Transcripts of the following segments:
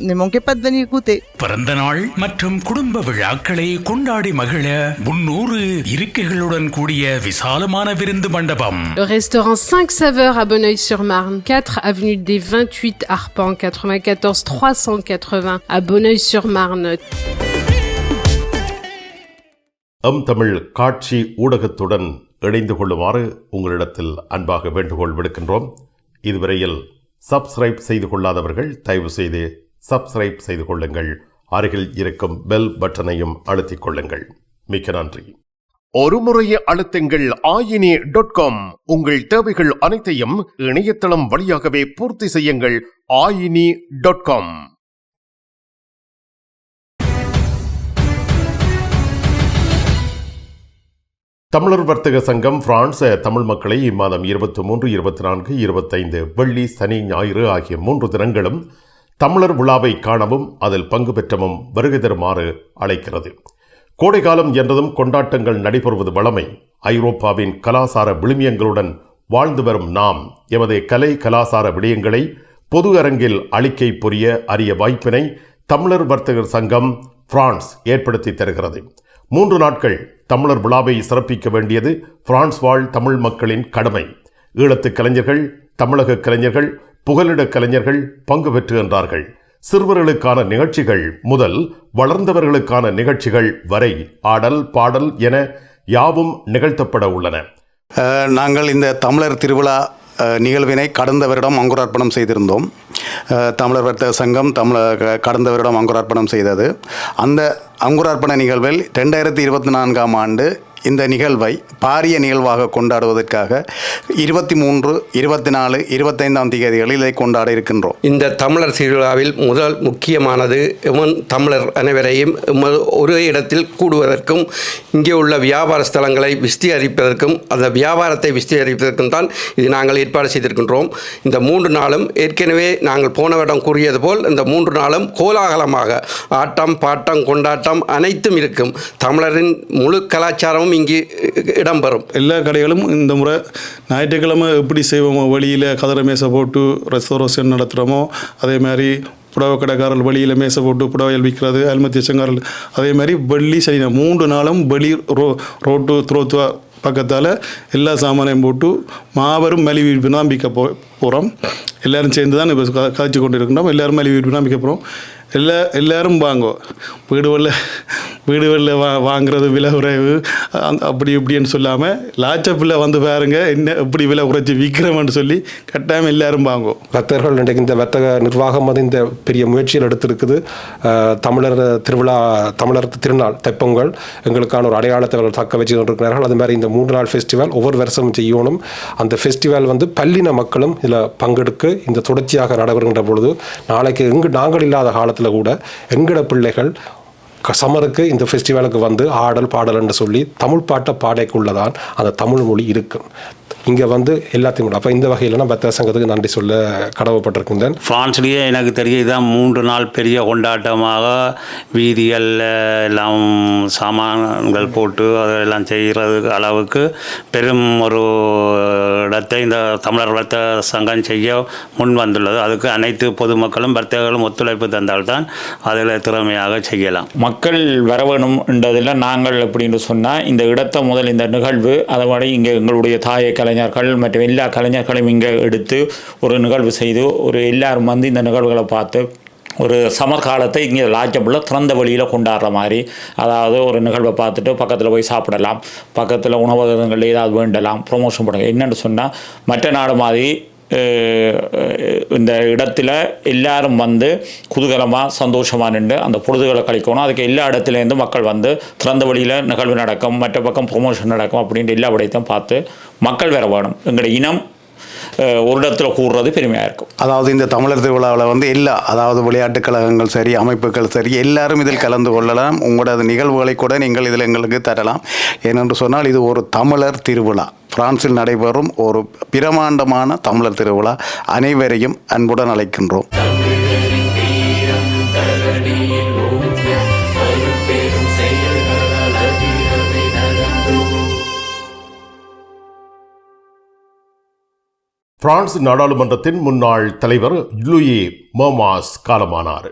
Venir goûter. பிறந்த நாள் மற்றும் குடும்ப விழாக்களை கொண்டாடி மகிழ முன்னூறு இருக்கைகளுடன் கூடிய விசாலமான விருந்து மண்டபம் Le restaurant 5 saveurs à Bonneuil-sur-Marne, 4 avenue des 28 Arpents, 94 380 à Bonneuil-sur-Marne. எம் தமிழ் காட்சி ஊடகத்துடன் இணைந்து கொள்ளுமாறு உங்களிடத்தில் அன்பாக வேண்டுகோள் விடுக்கின்றோம் இதுவரையில் சப்ஸ்கிரைப் செய்து கொள்ளாதவர்கள் தயவு செய்து சப்ஸ்கிரைப் செய்து கொள்ளுங்கள். அருகில் இருக்கும் பெல் பட்டனையும் அழுத்திக் கொள்ளுங்கள். மிக்க நன்றி. ஒரு முறைய அழுத்துங்கள். ஆயினி டாட் காம் உங்கள் தேவைகள் அனைத்தையும் இணையதளம் வழியாகவே பூர்த்தி செய்யுங்கள். ஆயினி டாட் காம் தமிழர் வர்த்தக சங்கம் பிரான்ஸ் தமிழ் மக்களை இம்மாதம் இருபத்தி மூன்று இருபத்தி நான்கு இருபத்தைந்து வெள்ளி சனி ஞாயிறு ஆகிய மூன்று தினங்களும் தமிழர் விழாவை காணவும் அதில் பங்கு பெற்றவும் வருகை தருமாறு அழைக்கிறது. கோடைகாலம் என்றதும் கொண்டாட்டங்கள் நடைபெறுவது வழமை ஐரோப்பாவின் கலாசார விழுமியங்களுடன் வாழ்ந்து வரும் நாம் எமது கலை கலாசார விடயங்களை பொது அரங்கில் அளிக்கை புரிய அரிய வாய்ப்பினை தமிழர் வர்த்தகர் சங்கம் பிரான்ஸ் ஏற்படுத்தி தருகிறது. மூன்று நாட்கள் தமிழர் விழாவை சிறப்பிக்க வேண்டியது பிரான்ஸ் வாழ் தமிழ் மக்களின் கடமை. ஈழத்து கலைஞர்கள் தமிழக கலைஞர்கள் புகலிட கலைஞர்கள் பங்கு பெற்றுகின்றார்கள் சிறுவர்களுக்கான நிகழ்ச்சிகள் முதல் வளர்ந்தவர்களுக்கான நிகழ்ச்சிகள் வரை ஆடல் பாடல் என யாவும் நிகழ்த்தப்பட உள்ளன. நாங்கள் இந்த தமிழர் திருவிழா நிகழ்வினை கடந்த வருடம் அங்குரார்ப்பணம் செய்திருந்தோம். தமிழர் வர்த்தக சங்கம் தமிழ கடந்த வருடம் அங்குரார்ப்பணம் செய்தது. அந்த அங்குரார்ப்பண நிகழ்வில் ரெண்டாயிரத்தி இருபத்தி நான்காம் ஆண்டு இந்த நிகழ்வை பாரிய நிகழ்வாக கொண்டாடுவதற்காக இருபத்தி மூன்று இருபத்தி நாலு இருபத்தைந்தாம் தேதிகளில் இதை கொண்டாட இருக்கின்றோம். இந்த தமிழர் திருவிழாவில் முதல் முக்கியமானது தமிழர் அனைவரையும் ஒரே இடத்தில் கூடுவதற்கும் இங்கே உள்ள வியாபார ஸ்தலங்களை விஸ்தீகரிப்பதற்கும் அந்த வியாபாரத்தை விஸ்தீகரிப்பதற்கும் தான் இது நாங்கள் ஏற்பாடு செய்திருக்கின்றோம். இந்த மூன்று நாளும் ஏற்கனவே நாங்கள் போன வருடம் கூறியது போல் இந்த மூன்று நாளும் கோலாகலமாக ஆட்டம் பாட்டம் கொண்டாட்டம் அனைத்தும் இருக்கும். தமிழரின் முழு கலாச்சாரமும் இங்கு இடம்பெறும். எல்லா கடைகளும் இந்த முறை ஞாயிற்றுக்கிழமை எப்படி செய்வோமோ வெளியில் கதரை மேசை போட்டு ரெஸ்டோரேஷன் நடத்துகிறோமோ அதே மாதிரி புடவை கடைக்காரர்கள் வெளியில் மேசை போட்டு புடவைகள் விற்கிறது அல்மத்தி சங்காரர்கள் அதே மாதிரி வெள்ளி சனி மூன்று நாளும் வெளி ரோ ரோட்டு துரோத்துவா பக்கத்தால் எல்லா சாமானையும் போட்டு மாபெரும் மலிவு விற்பனை தான் விற்க போ போகிறோம் எல்லோரும் சேர்ந்து தான் இப்போ க கதைச்சு கொண்டு இருக்கின்றோம் எல்லோரும் மலிவு விற்பனை தான் விற்க போகிறோம் எல்லா எல்லோரும் வாங்கோ. வீடுகளில் வீடுகளில் வா வாங்குறது விலை குறைவு. அப்படி இப்படின்னு சொல்லாமல் லாச்சப்பில் வந்து பாருங்க என்ன எப்படி விலை குறைச்சி விற்கிறோம்னு சொல்லி கட்டாயம் எல்லாரும் வாங்கோ. வர்த்தகர்கள் இன்றைக்கு இந்த வர்த்தக நிர்வாகம் வந்து இந்த பெரிய முயற்சியில் எடுத்திருக்குது. தமிழர் திருவிழா தமிழர் திருநாள் தைப்பொங்கல் எங்களுக்கான ஒரு அடையாளத்தை அவர்கள் தக்க வச்சு கொண்டிருக்கிறார்கள் அது மாதிரி இந்த மூன்று நாள் ஃபெஸ்டிவல் ஒவ்வொரு வருஷமும் செய்யணும். அந்த ஃபெஸ்டிவல் வந்து பல்லின மக்களும் இதில் பங்கெடுக்க இந்த தொடர்ச்சியாக நடைபெறுகின்ற பொழுது நாளைக்கு எங்கு நாங்கள் இல்லாத காலத்தில் கூட எங்கட பிள்ளைகள் சமருக்கு சம்மருக்கு இந்த ஃபெஸ்டிவலுக்கு வந்து ஆடல் பாடல் என்று சொல்லி தமிழ் பாட்டை பாடைக்குள்ளதான் அந்த தமிழ் மொழி இருக்கும் இங்கே வந்து எல்லாத்தையும் கூட. அப்போ இந்த வகையில் நான் பத்திர சங்கத்துக்கு நன்றி சொல்ல கடவுப்பட்டிருக்கின்றேன் ஃப்ரான்ஸ்லேயே எனக்கு தெரியும் இதான் மூன்று நாள் பெரிய கொண்டாட்டமாக வீதிகள் எல்லாம் சாமான்கள் போட்டு அதெல்லாம் செய்கிறது அளவுக்கு பெரும் ஒரு இடத்தை இந்த தமிழர் வர்த்தக சங்கம் செய்ய முன் வந்துள்ளது. அதுக்கு அனைத்து பொதுமக்களும் வர்த்தகர்களும் ஒத்துழைப்பு தந்தால்தான் அதில் திறமையாக செய்யலாம். மக்கள் வர வேணும் என்றதில் நாங்கள் அப்படின்னு சொன்னால் இந்த இடத்தை முதல் இந்த நிகழ்வு அதோட இங்கே எங்களுடைய தாய கலைஞர்கள் மற்றும் எல்லா கலைஞர்களையும் இங்கே எடுத்து ஒரு நிகழ்வு செய்து ஒரு எல்லாரும் வந்து இந்த நிகழ்வுகளை பார்த்து ஒரு சமர் காலத்தை இங்கே லாஜப்பில் திறந்த வழியில் கொண்டாடுற மாதிரி அதாவது ஒரு நிகழ்வை பார்த்துட்டு பக்கத்தில் போய் சாப்பிடலாம் பக்கத்தில் உணவகங்கள் ஏதாவது வேண்டலாம் ப்ரொமோஷன் பண்ணலாம் என்னென்னு சொன்னால் மற்ற நாடு மாதிரி இந்த இடத்துல எல்லாரும் வந்து குதூகலமாக சந்தோஷமாக நின்று அந்த பொழுதுகளை கழிக்கணும். அதுக்கு எல்லா இடத்துலேருந்து மக்கள் வந்து திறந்த வழியில் நிகழ்வு நடக்கும் மற்ற பக்கம் ப்ரொமோஷன் நடக்கும் அப்படின்ற எல்லா விடயத்தையும் பார்த்து மக்கள் வேற வேணும் எங்களுடைய இனம் ஒரு இடத்துல கூடுறது பெருமையாக இருக்கும். அதாவது இந்த தமிழர் திருவிழாவில் வந்து எல்லா அதாவது விளையாட்டுக் கழகங்கள் சரி அமைப்புகள் சரி எல்லாரும் இதில் கலந்து கொள்ளலாம். உங்களோட நிகழ்வுகளை கூட நீங்கள் இதில் எங்களுக்கு தரலாம். ஏனென்று சொன்னால் இது ஒரு தமிழர் திருவிழா. பிரான்சில் நடைபெறும் ஒரு பிரமாண்டமான தமிழர் திருவிழா. அனைவரையும் அன்புடன் அழைக்கின்றோம். பிரான்ஸ் நாடாளுமன்றத்தின் முன்னாள் தலைவர் லூயி மோமாஸ் காலமானார்.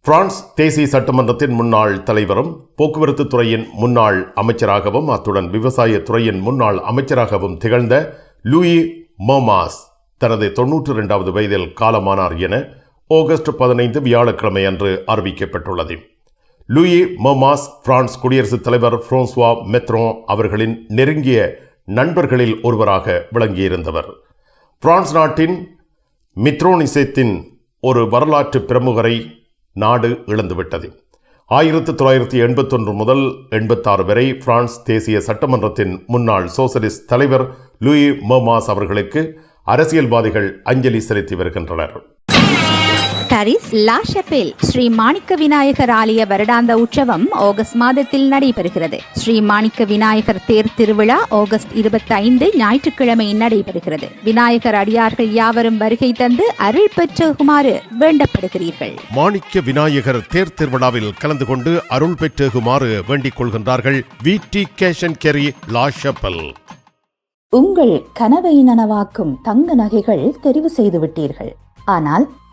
பிரான்ஸ் தேசிய சட்டமன்றத்தின் முன்னாள் தலைவரும் போக்குவரத்து துறையின் முன்னாள் அமைச்சராகவும் அத்துடன் விவசாய துறையின் முன்னாள் அமைச்சராகவும் திகழ்ந்த லூயி மோமாஸ் தனது தொன்னூற்று இரண்டாவது வயதில் காலமானார் என ஆகஸ்ட் பதினைந்து வியாழக்கிழமை அன்று அறிவிக்கப்பட்டுள்ளது. லூயி மோமாஸ் பிரான்ஸ் குடியரசுத் தலைவர் பிரான்சுவா மெத்ரோ அவர்களின் நெருங்கிய நண்பர்களில் ஒருவராக விளங்கியிருந்தவர். பிரான்ஸ் நாட்டின் மித்ரோனிசத்தின் ஒரு வரலாற்று பிரமுகரை நாடு இழந்துவிட்டது. ஆயிரத்து தொள்ளாயிரத்தி எண்பத்தொன்று முதல் எண்பத்தாறு வரை பிரான்ஸ் தேசிய சட்டமன்றத்தின் முன்னாள் சோசலிஸ்ட் தலைவர் லூயி மோமாஸ் அவர்களுக்கு அரசியல்வாதிகள் அஞ்சலி செலுத்தி வருகின்றனர். Paris La Chapelle Sri Manikka Vinayagar ஆலய வருடாந்த உற்சவம் ஆகஸ்ட் மாதத்தில் நடைபெறுகிறது. ஸ்ரீ மாணிக்க விநாயகர் தேர் திருவிழா ஆகஸ்ட் இருபத்தி ஐந்து ஞாயிற்றுக்கிழமை நடைபெறுகிறது. விநாயகர் அடியார்கள் யாவரும் வருகை தந்து அருள் பெற்றுகுமாறு வேண்டப்படுகிறீர்கள். மாணிக்க விநாயகர் தேர் திருவிழாவில் கலந்து கொண்டு அருள் பெற்றுகுமாறு வேண்டிக் கொள்கின்றார்கள் வி. டி. கேஷன் கெரி லா ஷப்பல் உங்கள் கனவை நனவாக்கும் தங்க நகைகள் தெரிவு செய்து விட்டீர்கள் ஆனால்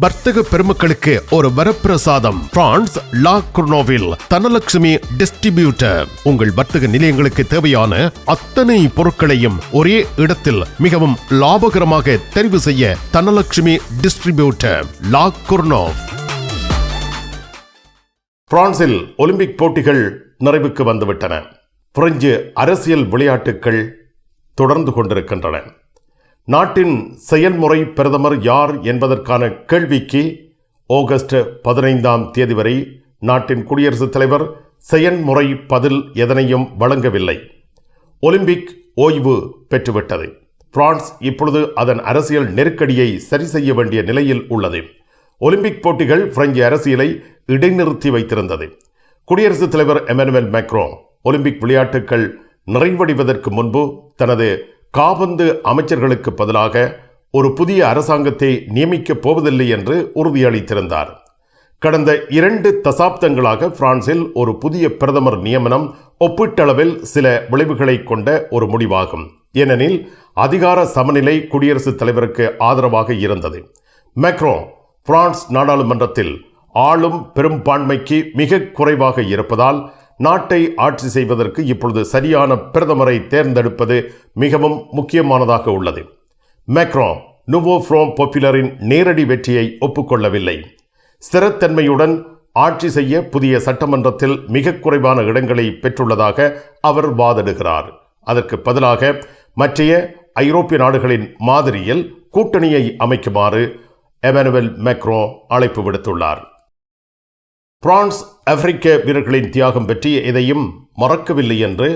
வர்த்தக பெருமக்களுக்கு ஒரு வரப்பிரசாதம். பிரான்ஸ் லா குர்னோவில் தனலட்சுமி டிஸ்ட்ரிபியூட்டர். உங்கள் வர்த்தக நிலையங்களுக்கு தேவையான அத்தனை பொருட்களையும் ஒரே இடத்தில் மிகவும் லாபகரமாக தெரிவு செய்ய தனலட்சுமி டிஸ்ட்ரிபியூட்டர் லா குர்னோவ் பிரான்சில் ஒலிம்பிக் போட்டிகள் நிறைவுக்கு வந்துவிட்டன. பிரெஞ்சு அரசியல் விளையாட்டுகள் தொடர்ந்து கொண்டிருக்கின்றன. நாட்டின் செயல்முறை பிரதமர் யார் என்பதற்கான கேள்விக்கு ஆகஸ்ட் பதினைந்தாம் தேதி வரை நாட்டின் குடியரசுத் தலைவர் செயல்முறை பதில் எதனையும் வழங்கவில்லை. ஒலிம்பிக் ஓய்வு பெற்றுவிட்டது. பிரான்ஸ் இப்பொழுது அதன் அரசியல் நெருக்கடியை சரி செய்ய வேண்டிய நிலையில் உள்ளது. ஒலிம்பிக் போட்டிகள் பிரெஞ்சு அரசியலை இடைநிறுத்தி வைத்திருந்தது. குடியரசுத் தலைவர் எமனுவல் மேக்ரோ ஒலிம்பிக் விளையாட்டுகள் நிறைவடைவதற்கு முன்பு தனது காபந்து அமைச்சர்களுக்கு பதிலாக ஒரு புதிய அரசாங்கத்தை நியமிக்கப் போவதில்லை என்று உறுதியளித்திருந்தார். கடந்த இரண்டு தசாப்தங்களாக பிரான்சில் ஒரு புதிய பிரதமர் நியமனம் ஒப்பீட்டளவில் சில விளைவுகளை கொண்ட ஒரு முடிவாகும். ஏனெனில் அதிகார சமநிலை குடியரசுத் தலைவருக்கு ஆதரவாக இருந்தது. மேக்ரோ பிரான்ஸ் நாடாளுமன்றத்தில் ஆளும் பெரும்பான்மைக்கு மிக குறைவாக இருப்பதால் நாட்டை ஆட்சி செய்வதற்கு இப்பொழுது சரியான பிரதமரை தேர்ந்தெடுப்பது மிகவும் முக்கியமானதாக உள்ளது. மேக்ரோ நுவோ ஃப்ரோம் பாப்புலரின் நேரடி வெற்றியை ஒப்புக்கொள்ளவில்லை. ஸ்திரத்தன்மையுடன் ஆட்சி செய்ய புதிய சட்டமன்றத்தில் மிக குறைவான இடங்களை பெற்றுள்ளதாக அவர் வாதிடுகிறார். அதற்கு பதிலாக மற்றைய ஐரோப்பிய நாடுகளின் மாதிரியில் கூட்டணியை அமைக்குமாறு எமனுவல் மேக்ரோ அழைப்பு விடுத்துள்ளார். பிரான்ஸ் ஆப்பிரிக்க வீரர்களின் தியாகம் பற்றி எதையும் மறக்கவில்லை என்று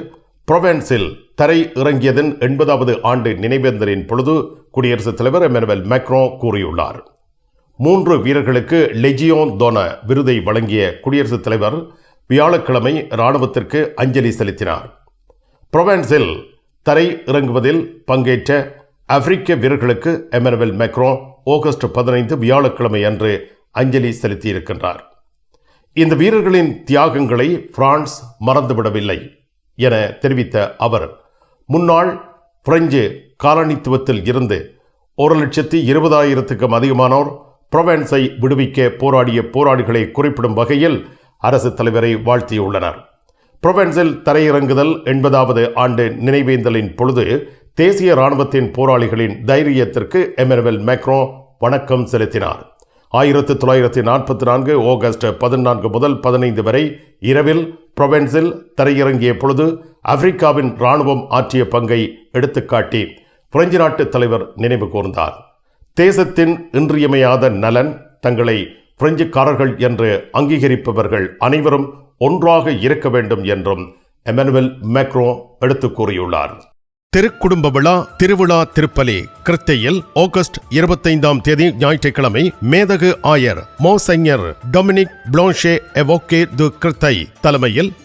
புரொவென்ஸில் தரை இறங்கியதன் எண்பதாவது ஆண்டு நினைவேந்தலின் பொழுது குடியரசுத் தலைவர் எமனுவல் மேக்ரோ கூறியுள்ளார். மூன்று வீரர்களுக்கு லெஜியோன் தோன விருதை வழங்கிய குடியரசுத் தலைவர் வியாழக்கிழமை இராணுவத்திற்கு அஞ்சலி செலுத்தினார். புரொவென்ஸில் தரை இறங்குவதில் பங்கேற்ற ஆப்பிரிக்க வீரர்களுக்கு எமனுவல் மேக்ரோ ஆகஸ்ட் பதினைந்து வியாழக்கிழமை அன்று அஞ்சலி செலுத்தியிருக்கின்றார். இந்த வீரர்களின் தியாகங்களை பிரான்ஸ் மறந்துவிடவில்லை என தெரிவித்த அவர் முன்னாள் பிரெஞ்சு காலனித்துவத்தில் இருந்து ஒரு லட்சத்தி இருபதாயிரத்துக்கும் அதிகமானோர் புரொவென்ஸை விடுவிக்க போராடிய போராளிகளை குறிப்பிடும் வகையில் அரசு தலைவரை வாழ்த்தியுள்ளனர். புரொவென்ஸில் தரையிறங்குதல் எண்பதாவது ஆண்டு நினைவேந்தலின் பொழுது தேசிய இராணுவத்தின் போராளிகளின் தைரியத்திற்கு எமனுவல் மேக்ரோ வணக்கம் செலுத்தினார். ஆயிரத்து தொள்ளாயிரத்தி நாற்பத்தி நான்கு ஆகஸ்ட் பதினான்கு முதல் பதினைந்து வரை இரவில் புரொவென்ஸில் தரையிறங்கிய பொழுது ஆப்பிரிக்காவின் இராணுவம் ஆற்றிய பங்கை எடுத்துக்காட்டி பிரெஞ்சு நாட்டு தலைவர் நினைவு கூர்ந்தார். தேசத்தின் இன்றியமையாத நலன் தங்களை பிரெஞ்சுக்காரர்கள் என்று அங்கீகரிப்பவர்கள் அனைவரும் ஒன்றாக இருக்க வேண்டும் என்றும் எமனுவல் மேக்ரோ எடுத்துக் கூறியுள்ளார். திருக்குடும்ப விழா திருவிழா திருப்பலி கிருத்தையில் ஆகஸ்ட் இருபத்தைந்தாம் தேதி ஞாயிற்றுக்கிழமை மேதகு ஆயர் மோசைஞர் டொமினிக் பிளான்ஷே எவோகே து கிருத்தை தலைமையில்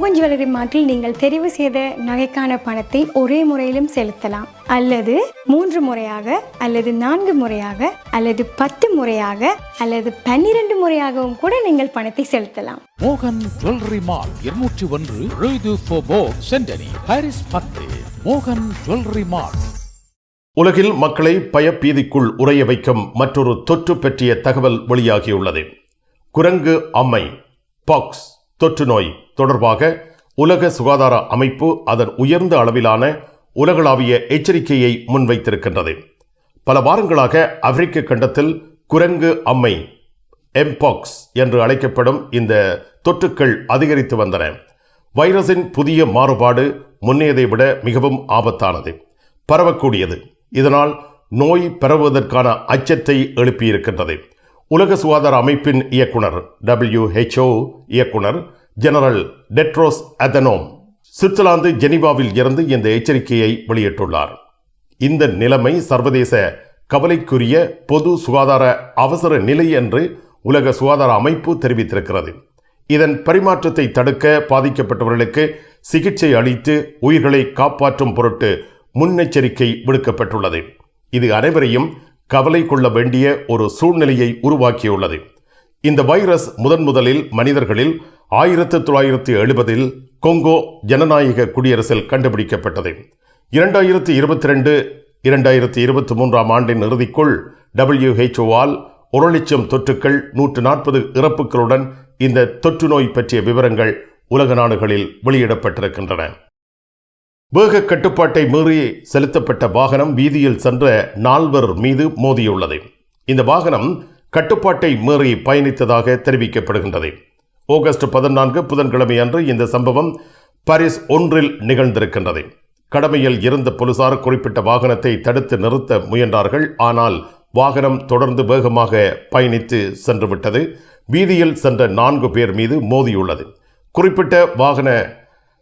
மோகன் ஜுவல்லரி மார்ட்டில் நீங்கள் தெரிவு செய்த நகைக்கான பணத்தை ஒரே முறையிலும் செலுத்தலாம். அல்லது மூன்று முறையாக அல்லது நான்கு முறையாக அல்லது பத்து முறையாக அல்லது பன்னிரண்டு முறையாகவும் கூட நீங்கள் பணத்தை செலுத்தலாம். மோகன் ஜுவல்லரி மால் இருநூற்றி ஒன்று சென்டனி பாரிஸ் பத்து. மோகன் ஜுவல்லரி மால். உலகில் மக்களை பயப்பீதிக்குள் உறைய வைக்கும் மற்றொரு தொற்று பற்றிய தகவல் வெளியாகியுள்ளது. குரங்கு அம்மை பாக்ஸ். தொற்று நோய் தொடர்பாக உலக சுகாதார அமைப்பு அதன் உயர்ந்த அளவிலான உலகளாவிய எச்சரிக்கையை முன்வைத்திருக்கின்றது. பல வாரங்களாக ஆப்பிரிக்க கண்டத்தில் குரங்கு அம்மை எம்பாக்ஸ் என்று அழைக்கப்படும் இந்த தொற்றுக்கள் அதிகரித்து வந்தன. வைரஸின் புதிய மாறுபாடு முன்னையதை விட மிகவும் ஆபத்தானது பரவக்கூடியது. இதனால் நோய் பரவுவதற்கான அச்சத்தை எழுப்பியிருக்கின்றது. உலக சுகாதார அமைப்பின் இயக்குனர் டபிள்யூஹெச்ஓ இயக்குனர் ஜெனரல் டெட்ரோஸ் அதனோம் சுவிட்சர்லாந்து ஜெனீவாவில் இருந்து இந்த எச்சரிக்கையை வெளியிட்டுள்ளார். இந்த நிலைமை சர்வதேச கவலைக்குரிய பொது சுகாதார அவசர நிலை என்று உலக சுகாதார அமைப்பு தெரிவித்திருக்கிறது. இதன் பரிமாற்றத்தை தடுக்க பாதிக்கப்பட்டவர்களுக்கு சிகிச்சை அளித்து உயிர்களை காப்பாற்றும் பொருட்டு முன்னெச்சரிக்கை விடுக்கப்பட்டுள்ளது. இது அனைவரையும் கவலை கொள்ள வேண்டிய ஒரு சூழ்நிலையை உருவாக்கியுள்ளது. இந்த வைரஸ் முதன் முதலில் மனிதர்களில் ஆயிரத்து தொள்ளாயிரத்து எழுபதில் கொங்கோ ஜனநாயக குடியரசில் கண்டுபிடிக்கப்பட்டது. இரண்டாயிரத்தி இருபத்தி ரெண்டு இரண்டாயிரத்தி இருபத்தி மூன்றாம் ஆண்டின் இறுதிக்குள் டபிள்யூஹெச்ஓவால் ஒரு லட்சம் தொற்றுக்கள் நூற்று நாற்பது இறப்புகளுடன் இந்த தொற்று நோய் பற்றிய விவரங்கள் உலக நாடுகளில் வெளியிடப்பட்டிருக்கின்றன. வேக கட்டுப்பாட்டை மீறி செலுத்தப்பட்ட வாகனம் வீதியில் சென்ற நால்வர் மீது மோதியுள்ளது. இந்த வாகனம் கட்டுப்பாட்டை மீறி பயணித்ததாக தெரிவிக்கப்படுகின்றது. ஆகஸ்ட் பதினான்கு புதன்கிழமை அன்று இந்த சம்பவம் பாரிஸ் ஒன்றில் நிகழ்ந்திருக்கின்றது. கடமையில் இருந்த போலீசார் குறிப்பிட்ட வாகனத்தை தடுத்து நிறுத்த முயன்றார்கள். ஆனால் வாகனம் தொடர்ந்து வேகமாக பயணித்து சென்றுவிட்டது. வீதியில் சென்ற நான்கு பேர் மீது மோதியுள்ளது. குறிப்பிட்ட வாகன